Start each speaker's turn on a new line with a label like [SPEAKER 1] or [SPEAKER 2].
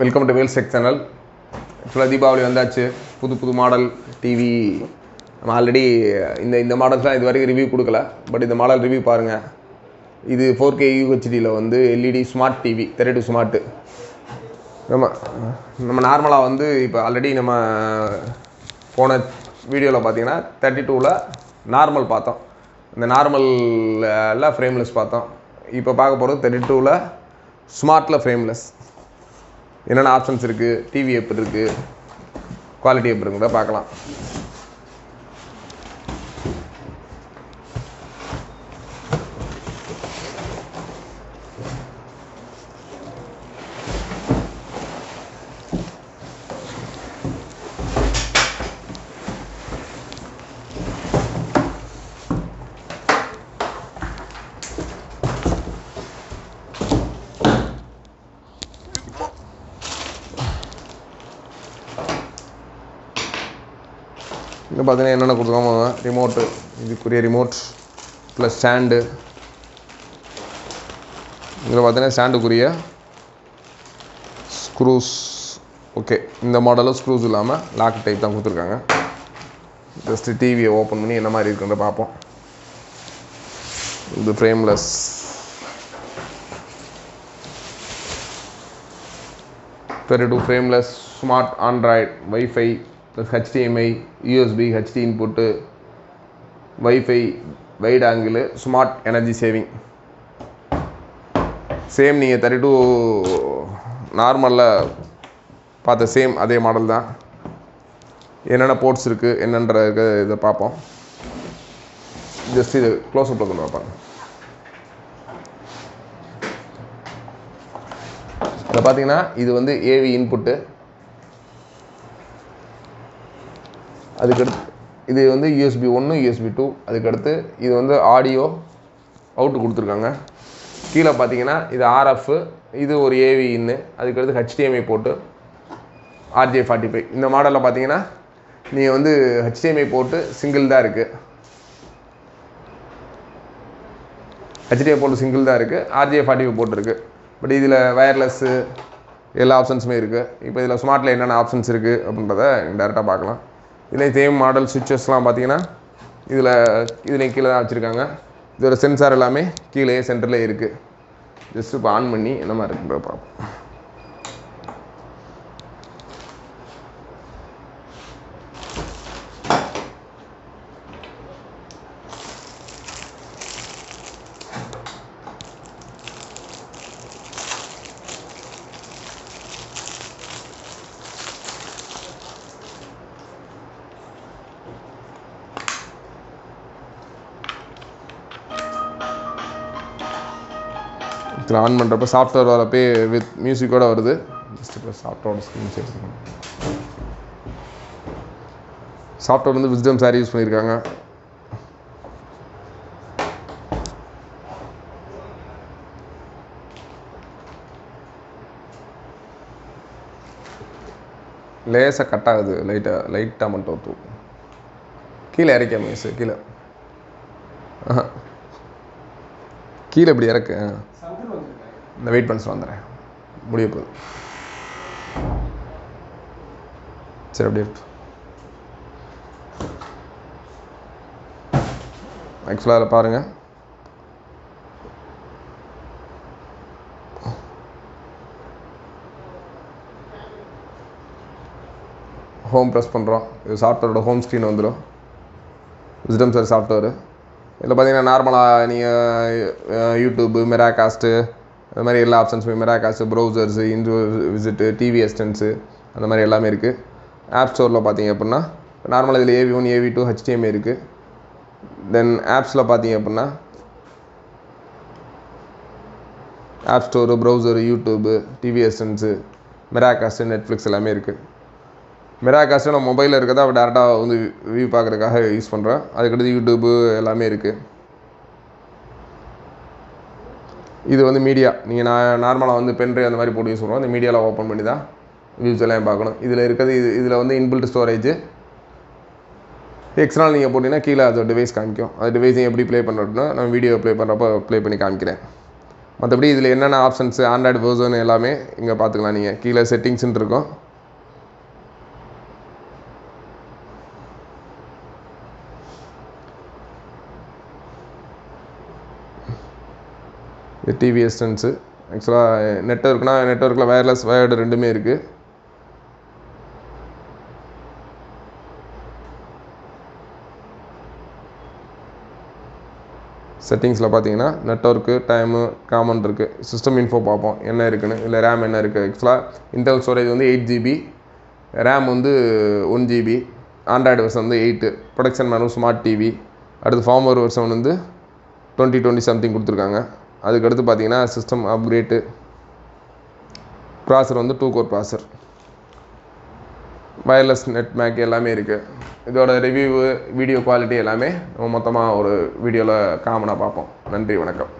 [SPEAKER 1] Welcome to Vel check channel ஆக்சுவலாக தீபாவளி வந்தாச்சு. புது புது மாடல் டிவி நம்ம ஆல்ரெடி இந்த இந்த மாடல்ஸ்லாம் இது வரைக்கும் ரிவ்யூ கொடுக்கல. பட் இந்த மாடல் ரிவ்யூ பாருங்கள் இது ஃபோர் கே யூஹெச்டியில் வந்து LED smart TV thirty smart நம்ம நம்ம நார்மலாக வந்து இப்போ ஆல்ரெடி நம்ம போன வீடியோவில் பார்த்தீங்கன்னா தேர்ட்டி டூவில் நார்மல் பார்த்தோம். இந்த நார்மலில் ஃப்ரேம்லெஸ் பார்த்தோம். இப்போ பார்க்க போகிறது தேர்ட்டி டூவில் ஸ்மார்ட்டில் ஃப்ரேம்லெஸ் என்னென்ன ஆப்ஷன்ஸ் இருக்குது டிவி எப்படி இருக்குது குவாலிட்டி எப்படி இருக்குங்கிறத பார்க்கலாம். பார்த்தீங்கன்னா என்னென்ன கொடுத்துருக்காம ரிமோட்டு இதுக்குரிய ரிமோட் ப்ளஸ் ஸ்டாண்டு இதில் பார்த்தீங்கன்னா ஸ்டாண்டுக்குரிய ஸ்க்ரூஸ் ஓகே இந்த மாடலும் ஸ்க்ரூஸ் இல்லாமல் லாக் டைப் தான் கொடுத்துருக்காங்க. ஜஸ்ட்டு டிவியை ஓப்பன் பண்ணி என்ன மாதிரி இருக்குன்ற பார்ப்போம். இது frameless thirty two frameless smart Android wifi HDMI USB HD input wifi wide angle smart energy saving same நீங்கள் தேர்ட்டி டூ நார்மலில் பார்த்த சேம் அதே மாடல் தான். என்னென்ன போர்ட்ஸ் இருக்குது என்னன்ற இதை பார்ப்போம். ஜஸ்ட் இது க்ளோஸ்அப்பில் கொண்டு வைப்பாங்க இதை பார்த்தீங்கன்னா இது வந்து ஏவி இன்புட்டு அதுக்கடுத்து இது வந்து யூஎஸ்பி ஒன்று யூஎஸ்பி டூ அதுக்கடுத்து இது வந்து ஆடியோ அவுட்டு கொடுத்துருக்காங்க. கீழே பார்த்தீங்கன்னா இது ஆர்எஃப் இது ஒரு ஏவி இன்னு அதுக்கடுத்து ஹெச்டிஎம்ஐ போட்டு ஆர்ஜே ஃபார்ட்டி ஃபைவ் இந்த மாடலில் பார்த்தீங்கன்னா நீங்கள் வந்து ஹெச்டிஎம்ஐ போட்டு சிங்கிள் தான் இருக்குது ஹெச்டிஎம் போட்டு சிங்கிள் தான் இருக்குது ஆர்ஜே ஃபார்ட்டி ஃபைவ் போட்டிருக்கு. பட் இதில் வயர்லெஸ்ஸு எல்லா ஆப்ஷன்ஸுமே இருக்குது இப்போ இதில் ஸ்மார்ட்டில் என்னென்ன ஆப்ஷன்ஸ் இருக்குது அப்படின்றத டேரெக்டாக பார்க்கலாம். இதில் சேம் மாடல் சுவிச்சஸ்லாம் பார்த்தீங்கன்னா இதில் இதில் கீழே தான் வச்சுருக்காங்க. இதோட சென்சார் எல்லாமே கீழே சென்டரில் இருக்குது ஜஸ்ட் இப்போ ஆன் பண்ணி என்ன மாதிரி இருக்குன்ற பார்ப்போம். இதில் ஆன் பண்ணுறப்ப சாஃப்ட்வேர் வரப்பே வித் மியூசிக்கோட வருது. ஜஸ்ட் இப்போ சாஃப்ட்வேரோட ஸ்க்ரீன் ஷேர் சாஃப்ட்வேர் வந்து விஸ்டம் சாரி யூஸ் பண்ணியிருக்காங்க லேசாக கட் ஆகுது. லைட்டாக லைட்டாக மட்டும் தூ. கீழே இறக்க மிஸ்? கீழே. கீழே இப்படி இறக்கு. இந்த வெயிட் பண்ணி வந்துடுறேன் முடிய போகுது சரி அப்படியே இருக்கு ஆக்சுவலாக அதில் பாருங்கள் ஹோம் ப்ரெஸ் பண்ணுறோம் இது சாஃப்ட்வேரோட ஹோம் ஸ்க்ரீன் வந்துடும் விஸ்டம் சார் சாஃப்ட்வேர் இதில் பார்த்தீங்கன்னா நார்மலாக நீங்கள் யூடியூப்பு மெராகாஸ்ட்டு அது மாதிரி எல்லா ஆப்ஷன்ஸுமே மெராகாஸ்ட்டு ப்ரௌசர்ஸு இன்டோ விசிட்டு டிவி அஸ்டன்ஸு அந்த மாதிரி எல்லாமே இருக்குது ஆப் ஸ்டோரில் பார்த்தீங்க அப்படின்னா நார்மலாக இதில் AV one AV two HDMI இருக்குது தென் ஆப்ஸில் பார்த்தீங்க அப்படின்னா app store browser YouTube TV assistance Miracast Netflix எல்லாமே இருக்குது மெராகாஸ்ட்டு நம்ம மொபைலில் இருக்கிறத டேரெக்டாக வந்து வியூ பார்க்குறதுக்காக யூஸ் பண்ணுறேன் அதுக்கடுத்து யூடியூப்பு எல்லாமே இருக்குது இது வந்து மீடியா நீங்கள் நான் நார்மலாக வந்து பென்ட்ரைவ் அந்த மாதிரி போட்டு யூஸ் பண்ணுவோம். இந்த மீடியாவில் ஓப்பன் பண்ணி தான் வியூஸ் எல்லாம் பார்க்கணும். இதில் இருக்கிறது இது இதில் வந்து இன்பில்ட் ஸ்டோரேஜ் எக்ஸ்ட்ரா நீங்கள் போட்டிங்கன்னா கீழே அது டிவைஸ் காமிக்கும். அது டிவைஸையும் எப்படி ப்ளே பண்ணுறதுனா நான் வீடியோ ப்ளே பண்ணுறப்போ ப்ளே பண்ணி காமிக்கிறேன். மற்றபடி இதில் என்னென்ன ஆப்ஷன்ஸு ஆண்ட்ராய்டு வெர்சன் எல்லாமே இங்கே பார்த்துக்கலாம் நீங்கள் கீழே செட்டிங்ஸ்னு இருக்கும். இது டிவி எஸ்டன்ஸு ஆக்சுவலாக நெட்ஒர்க்னால் நெட்ஒர்க்கில் வயர்லெஸ் வயர்டு ரெண்டுமே இருக்குது செட்டிங்ஸில் பார்த்தீங்கன்னா நெட்ஒர்க்கு டைமு காமன் இருக்குது சிஸ்டம் இன்ஃபோ பார்ப்போம். என்ன இருக்குன்னு. இல்லை ரேம் என்ன இருக்குது ஆக்சுவலாக இன்டெல் ஸ்டோரேஜ் வந்து எயிட் ஜிபி ரேம் வந்து ஒன் ஜிபி ஆண்ட்ராய்டு வெர்ஷன் வந்து எயிட்டு ப்ரொடக்ஷன் மேனும் ஸ்மார்ட் டிவி அடுத்து ஃபார்மர் வெர்ஷன் வந்து டுவெண்ட்டி டுவெண்ட்டி சம்திங் கொடுத்துருக்காங்க. அதுக்கடுத்து பார்த்தீங்கன்னா சிஸ்டம் அப்கிரேட்டு ப்ராசர் வந்து two core processor wireless net MAC எல்லாமே இருக்குது இதோட ரிவ்யூவு வீடியோ குவாலிட்டி எல்லாமே நம்ம மொத்தமாக ஒரு வீடியோவில் காமனாக பார்ப்போம். நன்றி வணக்கம்.